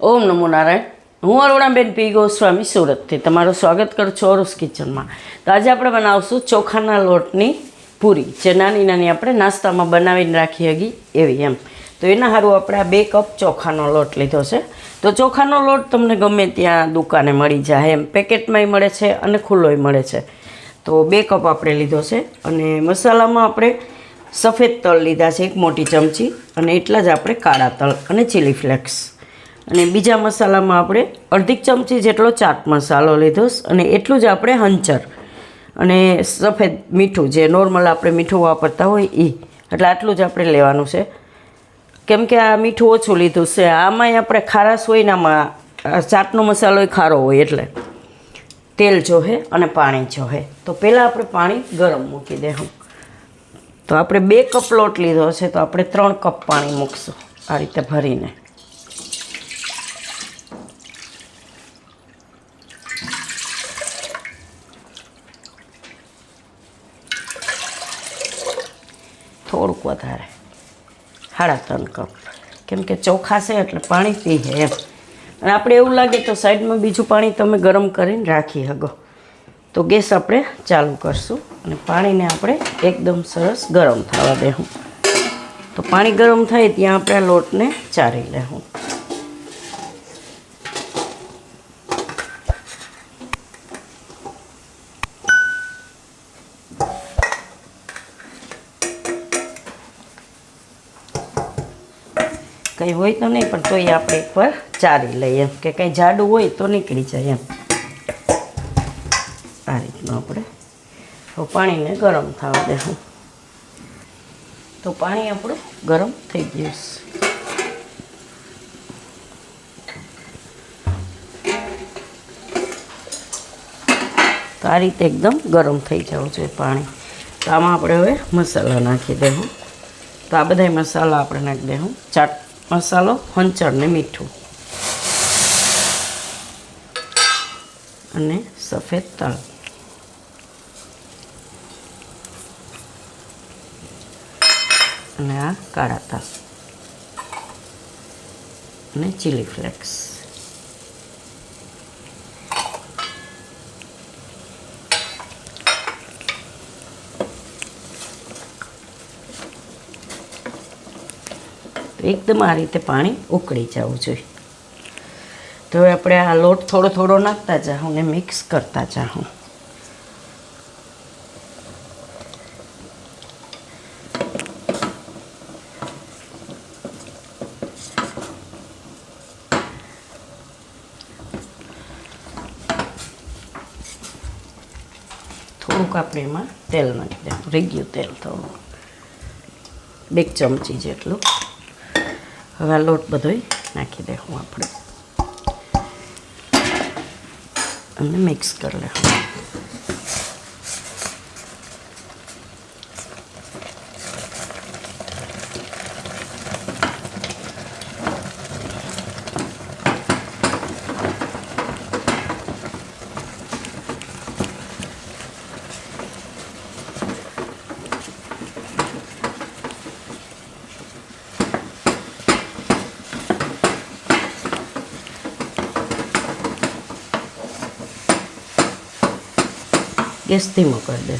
ઓમ નમો નારાયણ. હું અરુણાબેન પી. ગોસ્વામી, સુરતથી. તમારું સ્વાગત કરું છું ઓરુસ કિચનમાં. તો આજે આપણે બનાવશું ચોખાના લોટની પૂરી, જે નાની નાની આપણે નાસ્તામાં બનાવીને રાખી હગી એવી એમ. તો એના સારું આપણે આ બે કપ ચોખાનો લોટ લીધો છે. તો ચોખાનો લોટ તમને ગમે ત્યાં દુકાને મળી જાય એમ. પેકેટમાંય મળે છે અને ખુલ્લોય મળે છે. તો બે કપ આપણે લીધો છે અને મસાલામાં આપણે સફેદ તલ લીધા છે, એક મોટી ચમચી અને એટલા જ આપણે કાળા તલ અને ચીલી ફ્લેક્સ અને બીજા મસાલામાં આપણે અડધી ચમચી જેટલો ચાટ મસાલો લીધો અને એટલું જ આપણે હંચર અને સફેદ મીઠું જે નોર્મલ આપણે મીઠું વાપરતા હોય એ એટલે આટલું જ આપણે લેવાનું છે. કેમ કે આ મીઠું ઓછું લીધું છે. આમાંય આપણે ખારાશ હોય ને આમાં ચાટનો મસાલો ખારો હોય એટલે. તેલ જોહે અને પાણી જોહે. તો પહેલાં આપણે પાણી ગરમ મૂકી દેવું તો આપણે બે કપ લોટ લીધો છે, તો આપણે ત્રણ કપ પાણી મૂકશું આ રીતે ભરીને. થોડુંક વધારે. સાડા ત્રણ કપ. કેમ કે ચોખા છે એટલે પાણી પીએ એમ. અને આપણે એવું લાગે તો સાઈડમાં બીજું પાણી તમે ગરમ કરીને રાખી શકો તો ગેસ આપણે ચાલુ કરશું અને પાણીને આપણે એકદમ સરસ ગરમ થવા દેવું તો પાણી ગરમ થાય ત્યાં આપણે લોટને ચારી લેવું કંઈ હોય તો નહીં, પણ તોય આપણે એકવાર ચારી લઈએ. કે કંઈ જાડું હોય તો નીકળી જાય એમ. આ રીતનું આપણે. તો પાણીને ગરમ થવા દેવું. તો પાણી આપણું ગરમ થઈ ગયું તો આ રીતે એકદમ ગરમ થઈ જવું જોઈએ પાણી. તો આમાં આપણે હવે મસાલા નાખી દેવું. તો આ બધા મસાલા આપણે નાખી દેવું. ચાટ મસાલો હંચર ને મીઠું. અને સફેદ તલ. અને આ કાળા તલ. અને ચીલી ફ્લેક્સ એકદમ આ રીતે પાણી ઉકળી જવું જોઈએ. તો હવે આપણે આ લોટ થોડો થોડો નાખતા જાઉં ને મિક્સ કરતા જાઉં થોડુંક આપણે એમાં તેલ નાખી દઉં રેગ્યું તેલ થોડું બે ચમચી જેટલું. હવે લોટ બધોય નાખી દેવું આપણે. અને મિક્સ કરી લેવું ગેસ ધીમો કરી દે.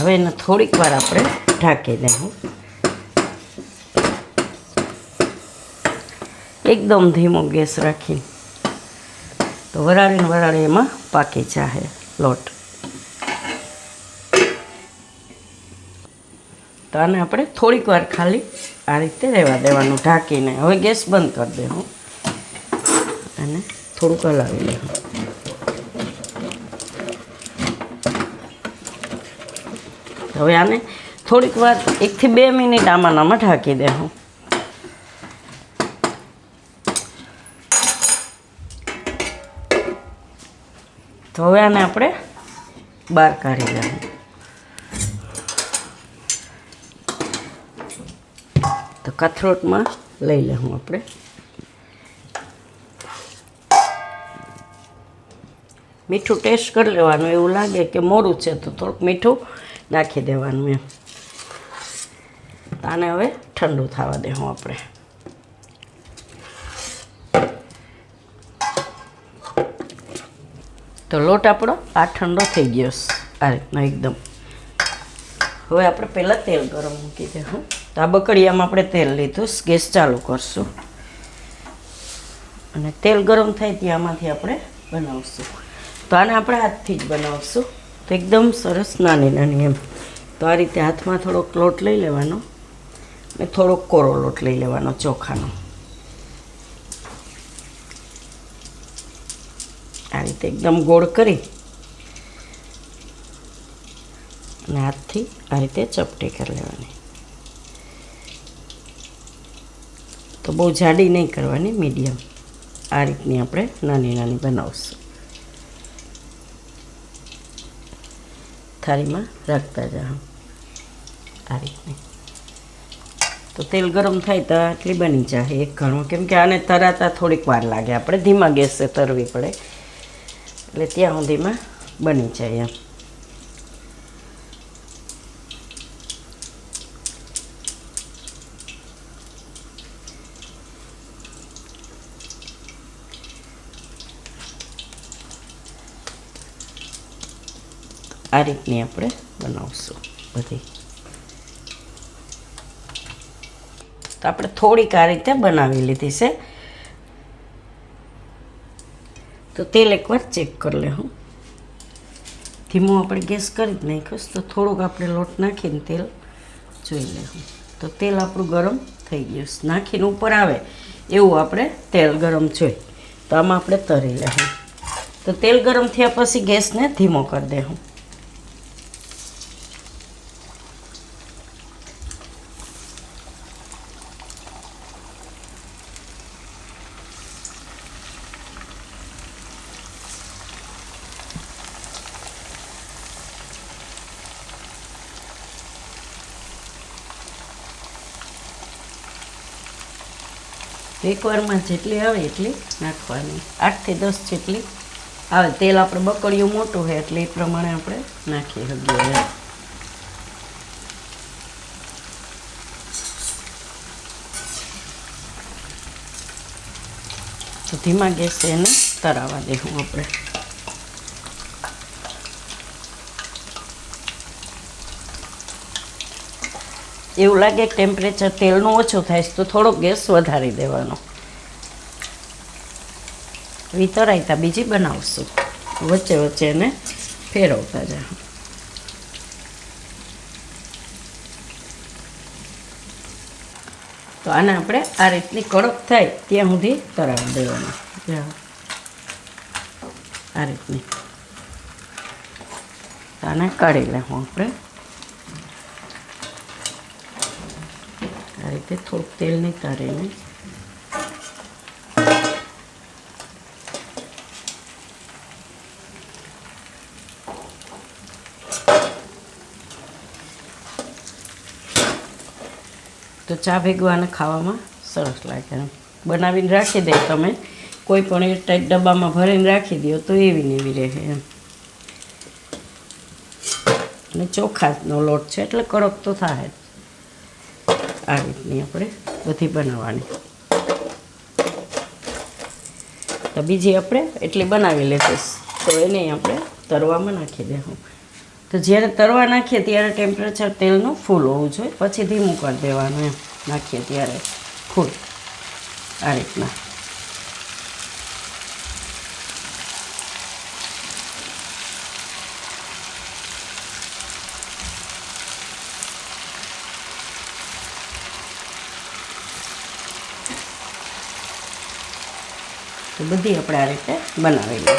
હવે એને થોડીક વાર આપણે ઢાંકી દેવું. એકદમ ધીમો ગેસ રાખીને. તો વરાળીને વરાળી એમાં પાકી જાહે લોટ. તો આને આપણે થોડીક વાર ખાલી આ રીતે રહેવા દેવાનું, ઢાંકીને. હવે ગેસ બંધ કરી દેવું અને થોડુંક હલાવી લેવું હવે આને થોડીક વાર એકથી બે મિનિટ આમાં આમાં ઢાંકી દેવું તો હવે આને આપણે બહાર કાઢી લેવું તો કથરોટમાં લઈ લઉં આપણે. મીઠું ટેસ્ટ કરી લેવાનું, એવું લાગે કે મોરું છે તો થોડુંક મીઠું નાખી દેવાનું એમ. આને હવે ઠંડુ થવા દેવું આપણે. તો લોટ આપણો આ ઠંડો થઈ ગયો આ રીતનો એકદમ. હવે આપણે પહેલાં તેલ ગરમ મૂકી દઉં તો આ બકડીયામાં આપણે તેલ લીધું ગેસ ચાલુ કરશું. અને તેલ ગરમ થાય ત્યાંમાંથી આપણે બનાવશું. તો આને આપણે હાથથી જ બનાવશું. તો એકદમ સરસ નાની નાની એમ. તો આ રીતે હાથમાં થોડોક લોટ લઈ લેવાનો. ને થોડોક કોરો લોટ લઈ લેવાનો ચોખાનો. આ રીતે એકદમ ગોળ કરી અને હાથથી આ રીતે ચપટી કરી લેવાની. તો બહુ જાડી નહીં કરવાની, મીડિયમ. આ રીતની આપણે નાની નાની બનાવશું. થાળીમાં રાખતા જાઓ. આ રીતની. તો તેલ ગરમ થાય તો આટલી બની જાય. એક ઘણું. કેમ કે આને તરાતા થોડીક વાર લાગે. આપણે ધીમા ગેસે તરવી પડે. એટલે ત્યાં સુધીમાં બની જાય એમ. આ રીતની આપણે બનાવશું બધી. તો આપણે થોડીક આ રીતે બનાવી લીધી છે. તો તેલ એકવાર ચેક કરી લે, હું. ધીમો આપણે ગેસ કરી જ નાખ્યો તો થોડુંક આપણે લોટ નાખીને તેલ જોઈ લેવું તો તેલ આપણું ગરમ થઈ ગયું નાખીને ઉપર આવે એવું આપણે તેલ ગરમ જોઈએ તો આમાં આપણે તરી લેવું તો તેલ ગરમ થયા પછી ગેસને ધીમો કરી દેવું એકવારમાં જેટલી આવે એટલી નાખવાની. આઠથી દસ જેટલી. આવે તેલ આપણે બકડિયું મોટું હોય એટલે એ પ્રમાણે આપણે નાખી શકીએ તો ધીમા ગેસે એને તરાવા દેવું આપણે. એવું લાગે ટેમ્પરેચર તેલનું ઓછું થાય છે તો થોડોક ગેસ વધારી દેવાનો. વિતરાયતા બીજી બનાવશું. વચ્ચે વચ્ચે એને ફેરવતા જા. તો આને આપણે આ રીતની કડક થાય ત્યાં સુધી તરાવી દેવાનું. આ રીતની. આને કાઢી લેવું આપણે. આ રીતે થોડુંક તેલ નીતારીને તો ચા ભેગવાને ખાવામાં સરસ લાગે એમ. બનાવીને રાખી દે તમે. કોઈ પણ એ ટાઈટ ડબ્બામાં ભરીને રાખી દો, તો એવી ને એવી રહે એમ. અને ચોખાનો લોટ છે, એટલે કડક તો થાય આ રીતની આપણે બધી બનાવવાની. તો બીજી આપણે એટલી બનાવી લેશું તો એને આપણે તરવામાં નાખી દેવું. તો જ્યારે તરવા નાખીએ ત્યારે ટેમ્પરેચર તેલનું ફૂલ હોવું જોઈએ. પછી ધીમું કરી દેવાનું એમ. નાખીએ ત્યારે ફૂલ આ રીતના. બધી આપણે આ રીતે બનાવી લઈએ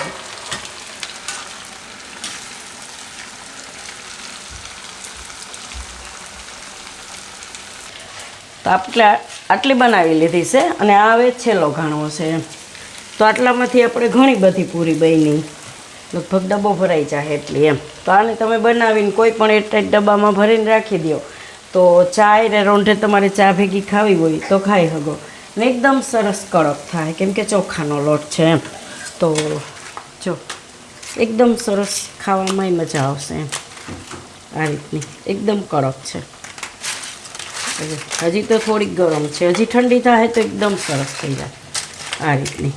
તો આપણે આટલી બનાવી લીધી છે અને આ હવે છેલ્લો ઘાણો છે. તો આટલામાંથી આપણે ઘણી બધી પૂરી બની. લગભગ ડબ્બો ભરાઈ જાય એટલી એમ. તો આને તમે બનાવીને કોઈ પણ એક ડબ્બામાં ભરીને રાખી દો. તો ચા રે રોંઢે તમારે ચા ભેગી ખાવી હોય તો ખાઈ શકો. ને એકદમ સરસ કડક થાય. કેમ કે ચોખાનો લોટ છે એમ. તો જો, એકદમ સરસ ખાવામાંય મજા આવશે એમ. આ રીતની. એકદમ કડક છે. હજી- તો થોડીક ગરમ છે. હજી ઠંડી થાય તો એકદમ સરસ થઈ જાય. આ રીતની.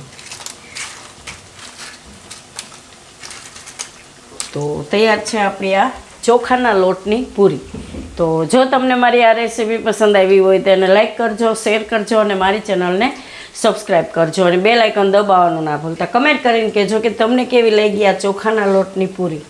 તો તૈયાર છે આપણી આ ચોખાના લોટની પૂરી. તો જો તમને મારી આ રેસીપી પસંદ આવી હોય તો એને લાઇક કરજો શેર કરજો અને મારી ચેનલને સબસ્ક્રાઈબ કરજો અને બે લાઇકન દબાવવાનું ના ભૂલતા. કમેન્ટ કરીને કહેજો કે તમને કેવી લાગી આ ચોખાના લોટની પૂરી?